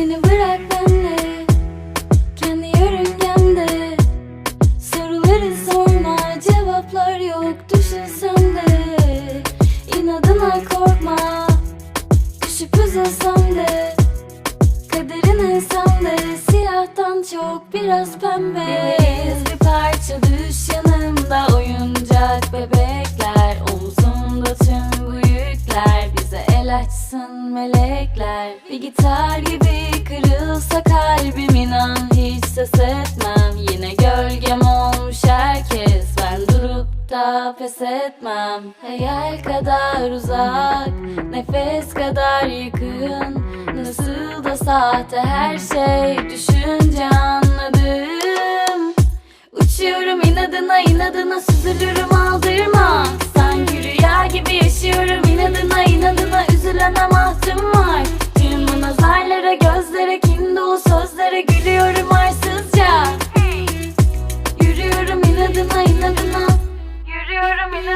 Seni bırak benle Kendi yörüngemde Soruları sorma Cevaplar yok düşünsem de. İnadına korkma Düşüp üzülsem de. Kaderin ensem de Siyahtan çok biraz pembe. Biz bir parça düş ya açsın melekler. Bir gitar gibi kırılsa kalbim inan. Hiç ses etmem Yine gölgem olmuş herkes. Ben durup da pes etmem. Hayal kadar uzak nefes kadar yakın. Nasıl da sahte her şey düşünce anladım. Uçuyorum inadına inadına süzülürüm